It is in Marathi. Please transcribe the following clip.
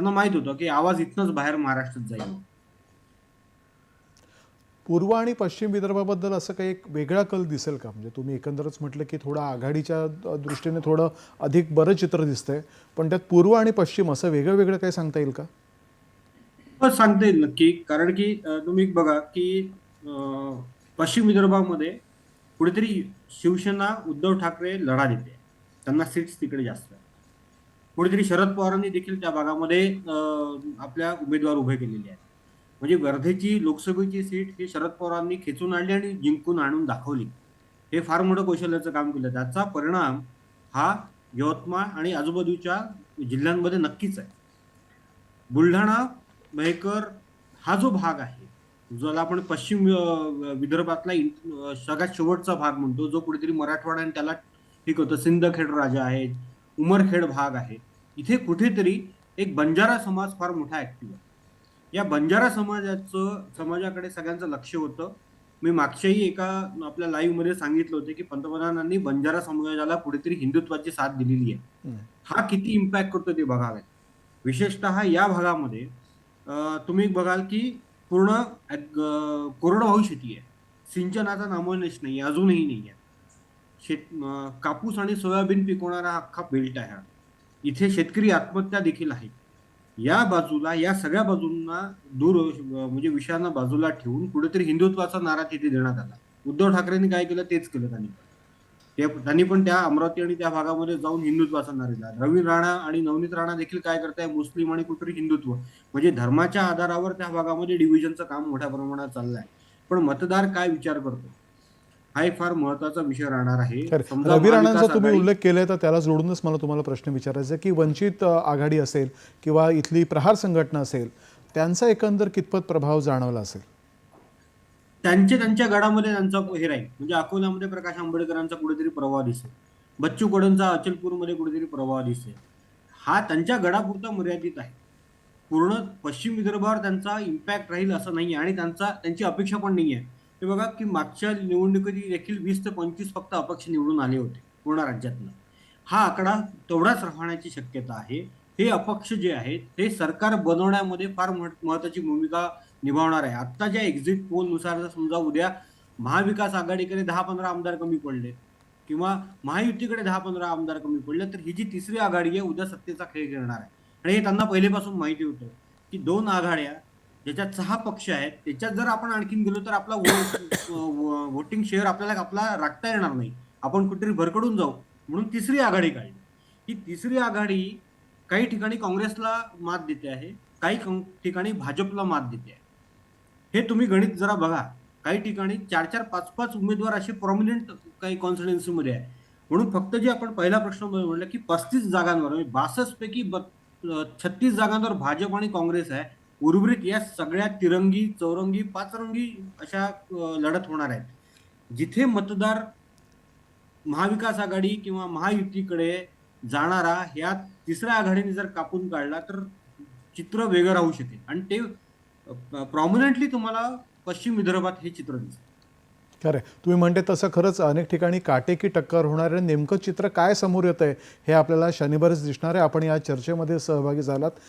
त्यांना माहीत होतं की आवाज इथनच बाहेर महाराष्ट्रात जाईल. पूर्व आणि पश्चिम विदर्भाबद्दल असं काही एक वेगळा कल दिसेल का? म्हणजे तुम्ही एकंदरच म्हटलं की थोडं आघाडीच्या दृष्टीने थोडं अधिक बरं चित्र दिसतंय पण त्यात पूर्व आणि पश्चिम असं वेगळं वेगळं काही सांगता येईल का? हो सांगता येईल नक्की. कारण की तुम्ही बघा की पश्चिम विदर्भामध्ये कुठेतरी शिवसेना उद्धव ठाकरे लढा देते. त्यांना सीट्स तिकडे जास्त आहे कुठेतरी शरद पवारांनी देखील त्या भागामध्ये आपल्या उमेदवार उभे केलेले आहेत. म्हणजे वर्धेची लोकसभेची सीट ही शरद पवारांनी खेचून आणली आणि जिंकून आणून दाखवली. हे फार मोठं कौशल्याचं काम केलं. त्याचा परिणाम हा यवतमाळ आणि आजूबाजूच्या जिल्ह्यांमध्ये नक्कीच आहे. बुलढाणा मेहकर हा जो भाग आहे ज्याला आपण पश्चिम विदर्भातला सगळ्यात शेवटचा भाग म्हणतो जो कुठेतरी मराठवाडा आणि त्याला ठीक होतं. सिंदखेड राजा आहेत उमरखेड भाग आहे. इथे कुठेतरी एक बंजारा समाज फार मोठा ऍक्टिव्ह आहे. या बंजारा समाजाचं समाजाकडे सगळ्यांचं लक्ष होतं. मी मागच्याही एका आपल्या लाईव्हमध्ये सांगितलं होतं की पंतप्रधानांनी बंजारा समाजाला कुठेतरी हिंदुत्वाची साथ दिलेली आहे. हा किती इम्पॅक्ट करतो ते बघावे. विशेषतः या भागामध्ये तुम्ही बघाल की पूर्ण कोरडवाहू शेती आहे. सिंचनाचा नामोनिश नाही अजूनही नाही आहे शेत कापूस आणि सोयाबीन पिकवणारा अख्खा बेल्ट आहे इथे शेतकरी आत्महत्या देखील आहे. या बाजूला या सगळ्या बाजूंना दूर म्हणजे विषयांना बाजूला ठेवून कुठेतरी हिंदुत्वाचा नारा तिथे देण्यात आला. उद्धव ठाकरेंनी काय केलं? तेच केलं त्यांनी. ते त्यांनी पण त्या अमरावती आणि त्या भागामध्ये जाऊन हिंदुत्वाचा नारा दिला. रवी राणा आणि नवनीत राणा देखील काय करताय? मुस्लिम आणि कुठेतरी हिंदुत्व. म्हणजे धर्माच्या आधारावर त्या भागामध्ये डिव्हिजनचं काम मोठ्या प्रमाणात चाललंय. पण मतदार काय विचार करतो? हा एक फार महत्त्वाचा विषय राहणार आहे. रवी राणांचा तुम्ही उल्लेख केलाय तर त्याला जोडूनच मला तुम्हाला प्रश्न विचारायचा की वंचित आघाडी असेल किंवा इथली प्रहार संघटना असेल त्यांचा एकंदर कितपत प्रभाव जाणवला असेल? त्यांचे त्यांच्या गडामध्ये त्यांचा हे राहील. म्हणजे अकोल्यामध्ये प्रकाश आंबेडकरांचा कुठेतरी प्रभाव दिसेल. बच्चू कडूंचा अचलपूरमध्ये कुठेतरी प्रभाव दिसेल. हा त्यांच्या गडापुरता मर्यादित आहे. पूर्ण पश्चिम विदर्भावर त्यांचा इम्पॅक्ट राहील असं नाही आणि त्यांचा त्यांची अपेक्षा पण नाही आहे हे बघा की मागच्या निवडणुकीत देखील वीस ते पंचवीस फक्त अपक्ष निवडून आले होते पूर्ण राज्यातनं. हा आकडा तेवढाच राहण्याची शक्यता आहे. हे अपक्ष जे आहेत ते सरकार बनवण्यामध्ये फार महत्वाची भूमिका निभावणार आहे. आत्ता ज्या एक्झिट पोलनुसार जर समजा उद्या महाविकास आघाडीकडे दहा पंधरा आमदार कमी पडले किंवा महायुतीकडे दहा पंधरा आमदार कमी पडले तर ही जी तिसरी आघाडी आहे उद्या सत्तेचा खेळ खेळणार आहे. आणि हे त्यांना पहिलेपासून माहिती होतं की दोन आघाड्या ज्याच्यात सहा पक्ष आहेत त्याच्यात जर आपण आणखीन गेलो तर आपला वोटिंग शेअर आपल्याला आपला राखता येणार नाही. आपण कुठेतरी भरकडून जाऊ. म्हणून तिसरी आघाडी काढली. ही तिसरी आघाडी काही ठिकाणी काँग्रेसला मात देते आहे काही कं- ठिकाणी भाजपला मात देते आहे. हे तुम्ही गणित जरा बघा. काही ठिकाणी चार चार पाच पाच उमेदवार असे प्रॉमिनंट काही कॉन्स्टिट्युन्सीमध्ये आहे म्हणून फक्त जे आपण पहिला प्रश्न म्हणलं की पस्तीस जागांवर म्हणजे बासष्ट पैकी छत्तीस जागांवर भाजप आणि काँग्रेस आहे उर्वरित या सगळ्या तिरंगी चौरंगी पाचरंगी अशा लढत होणार आहेत. जिथे मतदार महाविकास आघाडी किंवा महायुतीकडे जाणारा ह्या तिसऱ्या आघाडीने जर कापून काढला तर चित्र वेगळं राहू शकेल. आणि ते प्रॉमिनंटली तुम्हाला पश्चिम विदर्भात हे चित्र दिसतं. खरं तुम्ही म्हणते तसं खरंच अनेक ठिकाणी काटेकी टक्कर होणार आहे. नेमकं चित्र काय समोर येतं आहे हे आपल्याला शनिवारीच दिसणार आहे. आपण या चर्चेमध्ये सहभागी झालात.